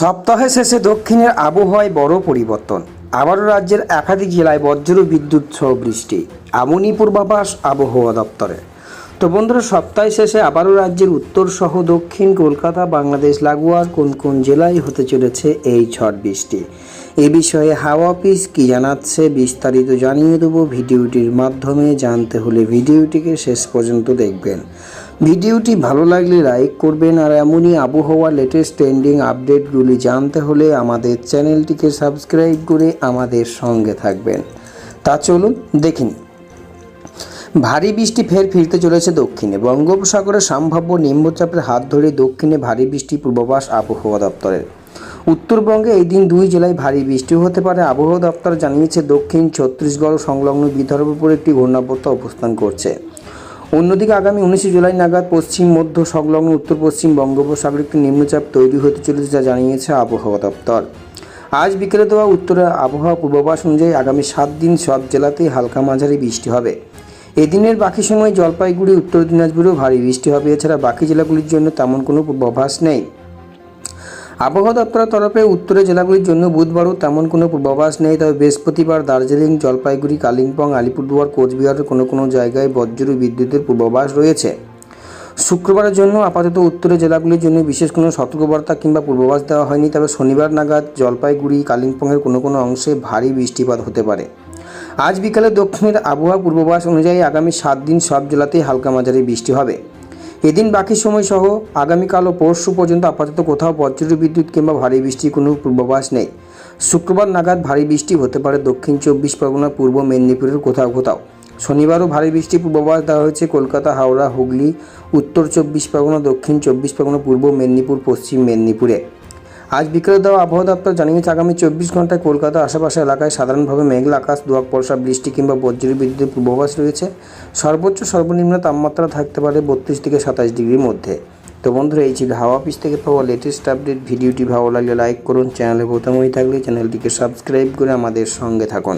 সপ্তাহে শেষে দক্ষিণের আবহাওয়ায় বড় পরিবর্তন। আবারও রাজ্যের একাধিক জেলায় বজ্র বিদ্যুৎ সহ বৃষ্টি। এমনই পূর্বাভাস আবহাওয়া দপ্তরে। তো বন্ধুরা, সপ্তাহ শেষে আবারও রাজ্যের উত্তর সহ দক্ষিণ কলকাতা, বাংলাদেশ, লাগোয়ার কোন কোন জেলায় হতে চলেছে এই ঝড় বৃষ্টি? এ বিষয়ে হাওয়া অফিস কী জানাচ্ছে বিস্তারিত জানিয়ে দেবো ভিডিওটির মাধ্যমে। জানতে হলে ভিডিওটিকে শেষ পর্যন্ত দেখবেন। ভিডিওটি ভালো লাগলে লাইক করবেন আর এমনই আবহাওয়া লেটেস্ট ট্রেন্ডিং আপডেটগুলি জানতে হলে আমাদের চ্যানেলটিকে সাবস্ক্রাইব করে আমাদের সঙ্গে থাকবেন। তা চলুন দেখিনি ভারী বৃষ্টি ফের ফিরতে চলেছে দক্ষিণে। বঙ্গোপসাগরে সম্ভাব্য নিম্নচাপের হাত ধরে দক্ষিণে ভারী বৃষ্টি পূর্বাভাস আবহাওয়া দপ্তরের। উত্তরবঙ্গে এই দিন দুই জেলায় ভারী বৃষ্টি হতে পারে। আবহাওয়া দপ্তর জানিয়েছে, দক্ষিণ ছত্তিশগড় সংলগ্ন বিদর্ভের উপর একটি ঘূর্ণাবর্ত অবস্থান করছে। অন্যদিকে আগামী উনিশে জুলাই নাগাদ পশ্চিম, মধ্য, সংলগ্ন, উত্তর, পশ্চিম বঙ্গোপসাগরে একটি নিম্নচাপ তৈরি হতে চলেছে যা জানিয়েছে আবহাওয়া দপ্তর। আজ বিকেলে দেওয়া উত্তরের আবহাওয়া পূর্বাভাস অনুযায়ী আগামী সাত দিন সব জেলাতেই হালকা মাঝারি বৃষ্টি হবে। এদিনের বাকি সময় জলপাইগুড়ি, উত্তর দিনাজপুরেও ভারী বৃষ্টি হবে। এছাড়া বাকি জেলাগুলির জন্য তেমন কোনো পূর্বাভাস নেই। আবহাওয়া দপ্তরের তরফে উত্তরের জেলাগুলির জন্য বুধবারও তেমন কোনো পূর্বাভাস নেই, তবে বৃহস্পতিবার দার্জিলিং, জলপাইগুড়ি, কালিম্পং, আলিপুরদুয়ার কোচবিহারের কোনো কোনো জায়গায় বজ্র বিদ্যুতের পূর্বাভাস রয়েছে। শুক্রবারের জন্য আপাতত উত্তরের জেলাগুলির জন্য বিশেষ কোনো সতর্কবার্তা কিংবা পূর্বাভাস দেওয়া হয়নি, তবে শনিবার নাগাদ জলপাইগুড়ি, কালিম্পংয়ের কোনো কোনো অংশে ভারী বৃষ্টিপাত হতে পারে। আজ বিকালে দক্ষিণের আবহাওয়া পূর্বাভাস অনুযায়ী আগামী সাত দিন সব জেলাতেই হালকা মাঝারি বৃষ্টি হবে। এদিন বাকি সময় সহ আগামীকাল ও পরশু পর্যন্ত আপাতত কোথাও বজ্র বিদ্যুৎ কিংবা ভারী বৃষ্টির কোনো পূর্বাভাস নেই। শুক্রবার নাগাদ ভারী বৃষ্টি হতে পারে দক্ষিণ চব্বিশ পরগনা, পূর্ব মেদিনীপুরের কোথাও কোথাও। শনিবারও ভারী বৃষ্টির পূর্বাভাস দেওয়া হয়েছে কলকাতা, হাওড়া, হুগলি, উত্তর চব্বিশ পরগনা, দক্ষিণ চব্বিশ পরগনা, পূর্ব মেদিনীপুর, পশ্চিম মেদিনীপুরে। আজ বিকেলে দেওয়া আবহাওয়া দপ্তর জানিয়েছে আগামী চব্বিশ ঘন্টায় কলকাতা আশেপাশে এলাকায় সাধারণভাবে মেঘলা আকাশ দুয়াক বর্ষা, বৃষ্টি কিংবা বজ্র বিদ্যুতের পূর্বাভাস রয়েছে। সর্বোচ্চ সর্বনিম্ন তাপমাত্রা থাকতে পারে বত্রিশ থেকে সাতাশ ডিগ্রির মধ্যে। তো বন্ধুরা, এই ছিল হাওয়া অফিস থেকে পাওয়া লেটেস্ট আপডেট ভিডিওটি ভালো লাগলে লাইক করুন চ্যানেলে প্রথম হয়ে থাকলে চ্যানেলটিকে সাবস্ক্রাইব করে আমাদের সঙ্গে থাকুন।